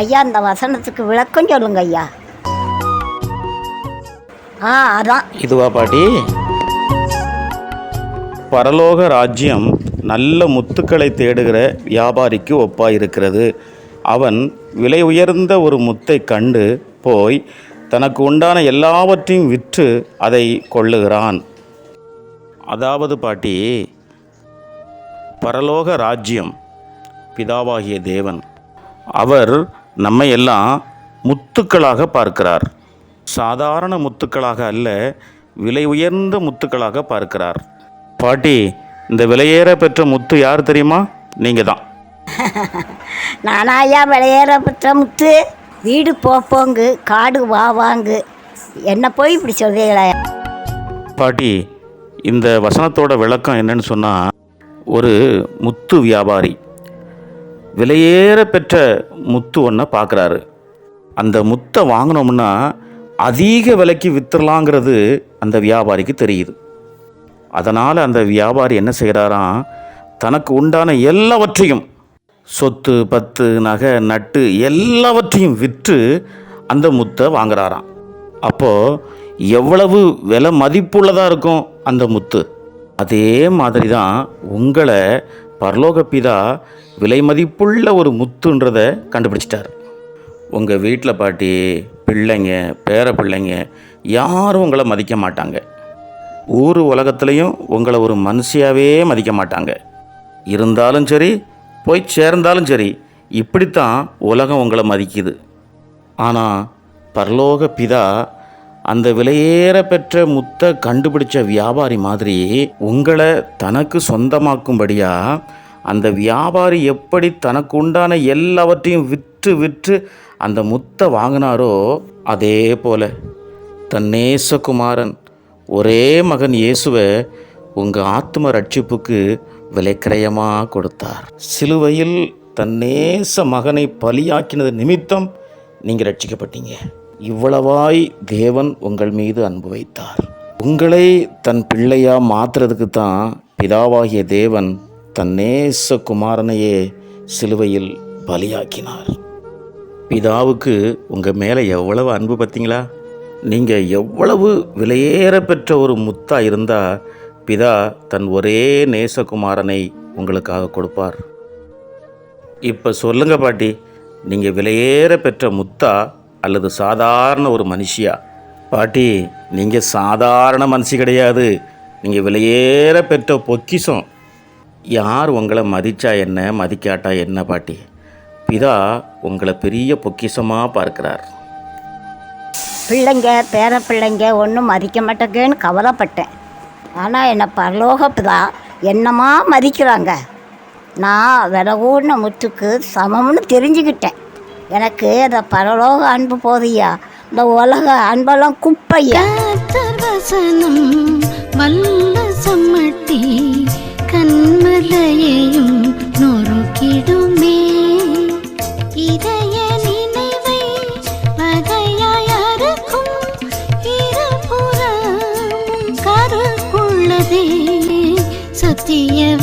ஐயா இந்த வசனத்துக்கு விளக்கம் சொல்லுங்க ஐயா. ஆ அதான். இதுவா பாட்டி? பரலோக ராஜ்யம் நல்ல முத்துக்களை தேடுகிற வியாபாரிக்கு ஒப்பாயிருக்கிறது. அவன் விலை உயர்ந்த ஒரு முத்தை கண்டு போய் தனக்கு உண்டான எல்லாவற்றையும் விற்று அதை கொள்ளுகிறான். அதாவது பாட்டி பரலோக ராஜ்யம் பிதாவாகிய தேவன். அவர் நம்மை எல்லாம் முத்துக்களாக பார்க்கிறார். சாதாரண முத்துக்களாக அல்ல விலை உயர்ந்த முத்துக்களாக பார்க்கிறார். பாட்டி இந்த விலையேற பெற்ற முத்து யார் தெரியுமா? நீங்கள் தான் நானா ஐயா விளையேற பெற்ற முத்து? வீடு போ போங்கு காடு வா வாங்கு என்ன போய் இப்படி சொல்றீங்களே? பாட்டி இந்த வசனத்தோட விளக்கம் என்னன்னு சொன்னால் ஒரு முத்து வியாபாரி. விலையேற பெற்ற முத்து ஒன்றை பார்க்குறாரு அந்த முத்தை வாங்கினோம்னா அதிக விலைக்கு விற்றுலாங்கிறது அந்த வியாபாரிக்கு தெரியுது. அதனால் அந்த வியாபாரி என்ன செய்கிறாராம் தனக்கு உண்டான எல்லாவற்றையும் சொத்து பத்து நகை நட்டு எல்லாவற்றையும் விற்று அந்த முத்தை வாங்குறாராம். அப்போது எவ்வளவு விலை மதிப்புள்ளதாக இருக்கும் அந்த முத்து? அதே மாதிரி தான் உங்களை பரலோக பிதா விலை மதிப்புள்ள ஒரு முத்துன்றதை கண்டுபிடிச்சிட்டார். உங்கள் வீட்டில் பாட்டி பிள்ளைங்க பேர பிள்ளைங்க யாரும் உங்களை மதிக்க மாட்டாங்க. ஊர் உலகத்துலேயும் உங்களை ஒரு மனுஷியாகவே மதிக்க மாட்டாங்க. இருந்தாலும் சரி போய் சேர்ந்தாலும் சரி இப்படித்தான் உலகம் உங்களை மதிக்குது. ஆனால் பரலோக பிதா அந்த விலையேற பெற்ற முத்தை கண்டுபிடிச்ச வியாபாரி மாதிரி உங்களை தனக்கு சொந்தமாக்கும்படியா அந்த வியாபாரி எப்படி தனக்கு உண்டான எல்லாவற்றையும் விற்று விற்று அந்த முத்தை வாங்கினாரோ அதே போல தன் நேசகுமாரன் ஒரே மகன் இயேசுவை உங்கள் ஆத்ம ரட்சிப்புக்கு விலைக்கிரயமாக கொடுத்தார். சிலுவையில் தன் நேச மகனை பலியாக்கினது நிமித்தம் நீங்கள் ரட்சிக்கப்பட்டீங்க. இவ்வளவாய் தேவன் உங்கள் மீது அன்பு வைத்தார். உங்களை தன் பிள்ளையாக மாத்துறதுக்கு தான் பிதாவாகிய தேவன் தன் நேச குமாரனையே சிலுவையில் பலியாக்கினார். பிதாவுக்கு உங்கள் மேலே எவ்வளவு அன்பு பார்த்தீங்களா? நீங்கள் எவ்வளவு விலையேற பெற்ற ஒரு முத்தாக இருந்தால் பிதா தன் ஒரே நேசகுமாரனை உங்களுக்காக கொடுப்பார். இப்போ சொல்லுங்கள் பாட்டி நீங்கள் விலையேற பெற்ற முத்தா அல்லது சாதாரண ஒரு மனுஷியா? பாட்டி நீங்கள் சாதாரண மனுஷி கிடையாது. நீங்கள் விலையேற பெற்ற பொக்கிஷம். யார் உங்களை மதித்தா என்ன மதிக்காட்டா என்ன பாட்டி? பிதா உங்களை பெரிய பொக்கிஷமாக பார்க்கிறார். பிள்ளைங்க பேர பிள்ளைங்க ஒன்றும் மதிக்க மாட்டேங்கன்னு கவலைப்பட்டேன். ஆனால் என்னை பரலோகப்பிதா என்னமா மதிக்கிறாங்க? நான் வில ஊடின முத்துக்கு சமம்னு தெரிஞ்சுக்கிட்டேன். எனக்கு அந்த பரலோக அன்பு போதியா? இந்த உலக அன்பெல்லாம் குப்பையா? வசனம் வல்ல சம்மட்டி கண்மலையையும் நொறுக்கிடுமே. இதய நினைவை வகையாயறுக்கும் இருபுறம் கருக்குள்ளதே சத்தியம்